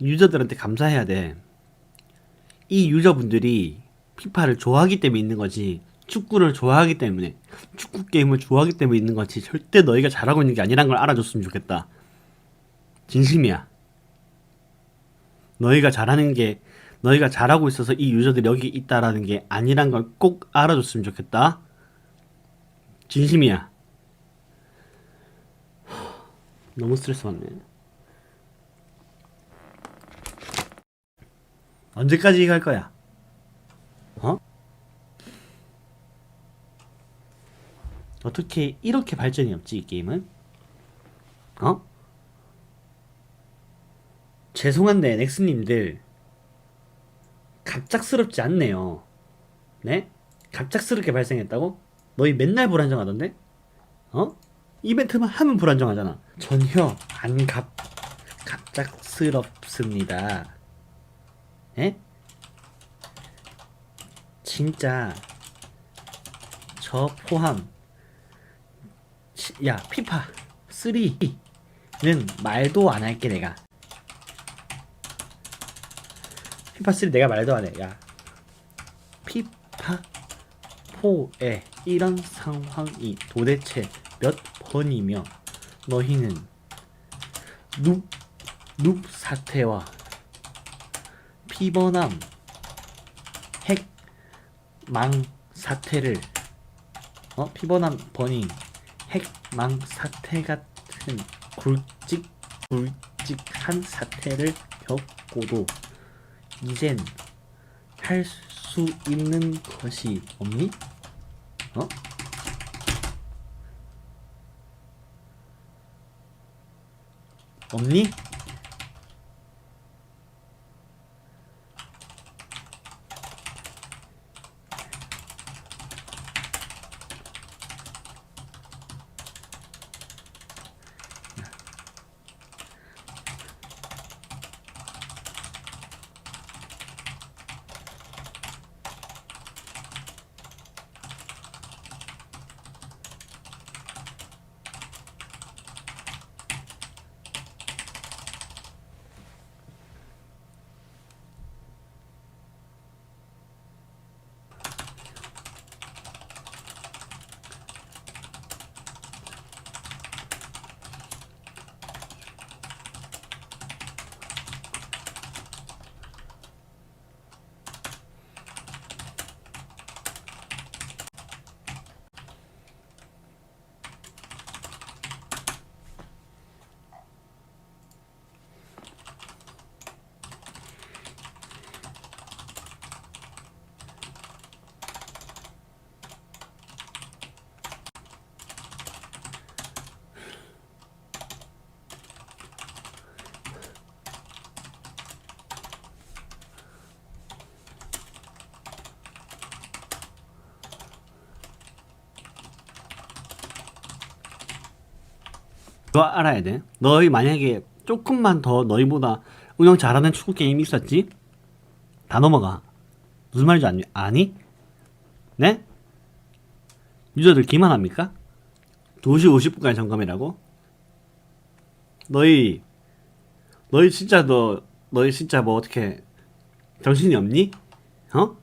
유저들한테 감사해야 돼. 이 유저분들이 피파를 좋아하기 때문에 있는 거지. 축구를 좋아하기 때문에 축구 게임을 좋아하기 때문에 있는 거지. 절대 너희가 잘하고 있는 게 아니란 걸 알아줬으면 좋겠다. 진심이야. 너희가 잘하는 게 너희가 잘하고 있어서 이 유저들이 여기 있다라는 게 아니란 걸 꼭 알아줬으면 좋겠다. 진심이야. 너무 스트레스 받네. 언제까지 갈 거야? 어? 어떻게 이렇게 발전이 없지 이 게임은? 어? 죄송한데 넥스님들 갑작스럽지 않네요. 네? 갑작스럽게 발생했다고? 너희 맨날 불안정하던데? 어? 이벤트만 하면 불안정하잖아. 전혀 안 갑, 갑작스럽습니다. 에? 진짜 저 포함 치- 야 피파 3는 말도 안 할게 내가 피파 3 내가 말도 안 해. 야 피파 4에 이런 상황이 도대체 몇 번이며 너희는 눕, 눕 사태와 피번함 핵망 사태를 어 피번함 버닝 핵망 사태 같은 굵직 굵직한 사태를 겪고도 이젠 할 수 있는 것이 없니? 어? 없니? 너 알아야 돼. 너희 만약에 조금만 더 너희보다 운영 잘하는 축구 게임이 있었지? 다 넘어가. 무슨 말인지 아니? 아니? 네? 유저들 기만합니까? 2시 50분까지 점검이라고? 너희 너희 진짜 너 너희 진짜 뭐 어떻게 정신이 없니? 어?